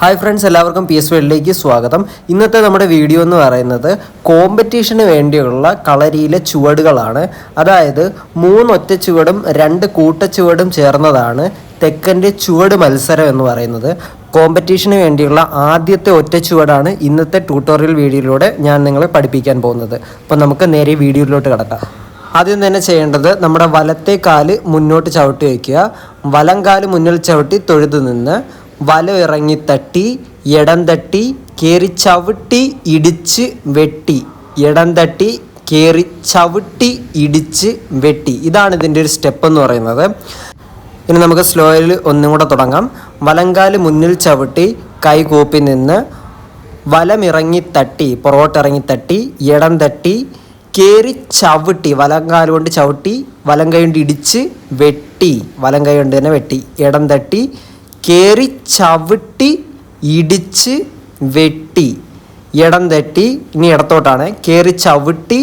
Hi friends എല്ലാവർക്കും P S വേൾഡിലേക്ക് സ്വാഗതം. ഇന്നത്തെ നമ്മുടെ വീഡിയോ എന്ന് പറയുന്നത് കോമ്പറ്റീഷന് വേണ്ടിയുള്ള കളരിയിലെ ചുവടുകളാണ്. അതായത് മൂന്നൊറ്റ ചുവടും രണ്ട് കൂട്ടച്ചുവടും ചേർന്നതാണ് തെക്കന്റെ ചുവട് മത്സരം എന്ന് പറയുന്നത്. കോമ്പറ്റീഷന് വേണ്ടിയുള്ള ആദ്യത്തെ ഒറ്റ ചുവടാണ് ഇന്നത്തെ ട്യൂട്ടോറിയൽ വീഡിയോയിലൂടെ ഞാൻ നിങ്ങളെ പഠിപ്പിക്കാൻ പോകുന്നത്. അപ്പോൾ നമുക്ക് നേരെ വീഡിയോയിലോട്ട് കിടക്കാം. ആദ്യം തന്നെ ചെയ്യേണ്ടത് നമ്മുടെ വലത്തെ കാൽ മുന്നോട്ട് ചവിട്ടി വയ്ക്കുക. വലം കാൽ മുന്നിൽ ചവിട്ടി തൊഴുതു നിന്ന് വല ഇറങ്ങി തട്ടി ഇടം തട്ടി കയറി ചവിട്ടി ഇടിച്ച് വെട്ടി. ഇടം തട്ടി കയറി ചവിട്ടി ഇടിച്ച് വെട്ടി. ഇതാണ് ഇതിന്റെ ഒരു സ്റ്റെപ്പ് എന്ന് പറയുന്നത്. ഇനി നമുക്ക് സ്ലോയിൽ ഒന്നും കൂടെ തുടങ്ങാം. വലങ്കാൽ മുന്നിൽ ചവിട്ടി കൈ കൂപ്പി നിന്ന് വലമിറങ്ങി തട്ടി പുറകോട്ടിറങ്ങി തട്ടി ഇടം തട്ടി കയറി ചവിട്ടി വലം കൊണ്ട് ചവിട്ടി വലം കൈ കൊണ്ട് ഇടിച്ച് വെട്ടി വലം കൈ കൊണ്ട് തന്നെ വെട്ടി ഇടം തട്ടി കയറി ചവിട്ടി ഇടിച്ച് വെട്ടി. ഇടം തെറ്റി. ഇനി ഇടത്തോട്ടാണ്. കയറി ചവിട്ടി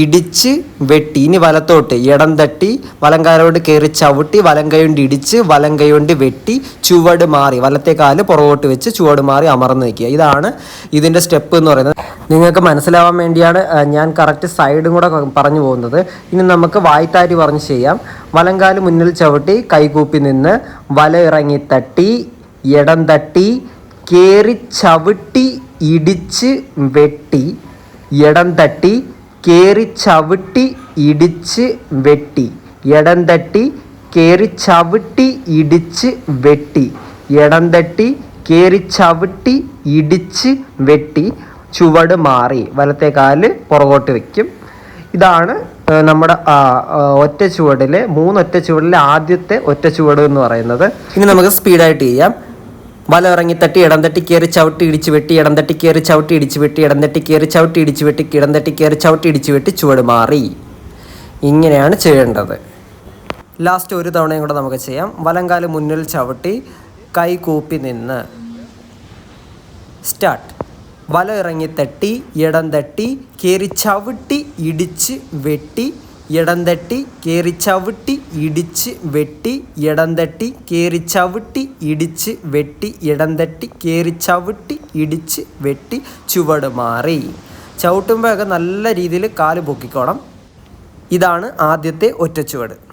ഇടിച്ച് വെട്ടി. ഇനി വലത്തോട്ട്. ഇടം തട്ടി വലം കാലോട്ട് കയറി ചവിട്ടി വലം കൈകൊണ്ട് ഇടിച്ച് വലം കൈകൊണ്ട് വെട്ടി ചുവട് മാറി. വലത്തെ കാൽ പുറകോട്ട് വെച്ച് ചുവട് മാറി അമർന്ന് നിൽക്കുക. ഇതാണ് ഇതിന്റെ സ്റ്റെപ്പ് എന്ന് പറയുന്നത്. നിങ്ങൾക്ക് മനസ്സിലാവാൻ വേണ്ടിയാണ് ഞാൻ കറക്റ്റ് സൈഡും കൂടെ പറഞ്ഞു പോകുന്നത്. ഇനി നമുക്ക് വായ്ത്താരി പറഞ്ഞ് ചെയ്യാം. വലങ്കാൽ മുന്നിൽ ചവിട്ടി കൈകൂപ്പി നിന്ന് വല ഇറങ്ങി തട്ടി ഇടം തട്ടി കയറി ചവിട്ടി ഇടിച്ച് വെട്ടി ഇടം തട്ടി കയറി ചവിട്ടി ഇടിച്ച് വെട്ടി. ഇടം തട്ടി കയറി ചവിട്ടി ഇടിച്ച് വെട്ടി. ഇടം തട്ടി കയറി ചവിട്ടി ഇടിച്ച് വെട്ടി. ചുവട് മാറി. വലത്തെ കാൽ പുറകോട്ട് വെക്കും. ഇതാണ് നമ്മുടെ ഒറ്റ ചുവടിലെ മൂന്നൊറ്റ ചുവടിലെ ആദ്യത്തെ ഒറ്റ ചുവട് എന്ന് പറയുന്നത്. ഇനി നമുക്ക് സ്പീഡായിട്ട് ചെയ്യാം. വല ഇറങ്ങി തട്ടി ഇടം തട്ടി കയറി ചവിട്ടി ഇടിച്ച് വെട്ടി ഇടം തട്ടി കയറി ചവിട്ടി ഇടിച്ച് വെട്ടി ഇടം തട്ടി കയറി ചവിട്ടി ഇടിച്ച് വെട്ടി ഇടം തട്ടി കയറി ചവിട്ടി ഇടിച്ച് വെട്ടി ചുവട് മാറി. ഇങ്ങനെയാണ് ചെയ്യേണ്ടത്. ലാസ്റ്റ് ഒരു തവണയും കൂടെ നമുക്ക് ചെയ്യാം. വലങ്കാൽ മുന്നിൽ ചവിട്ടി കൈ കൂപ്പി നിന്ന്. സ്റ്റാർട്ട് വല ഇറങ്ങി തട്ടി ഇടം തട്ടി കയറി ചവിട്ടി ഇടിച്ച് വെട്ടി ഇടം തട്ടി കയറി ചവിട്ടി ഇടിച്ച് വെട്ടി ഇടം തട്ടി കയറി ചവിട്ടി ഇടിച്ച് വെട്ടി ഇടം തട്ടി കയറി ചവിട്ടി ഇടിച്ച് വെട്ടി ചുവട് മാറി. ചവിട്ടുമ്പോഴൊക്കെ നല്ല രീതിയിൽ കാൽ പൊക്കിക്കോണം. ഇതാണ് ആദ്യത്തെ ഒറ്റച്ചുവട്.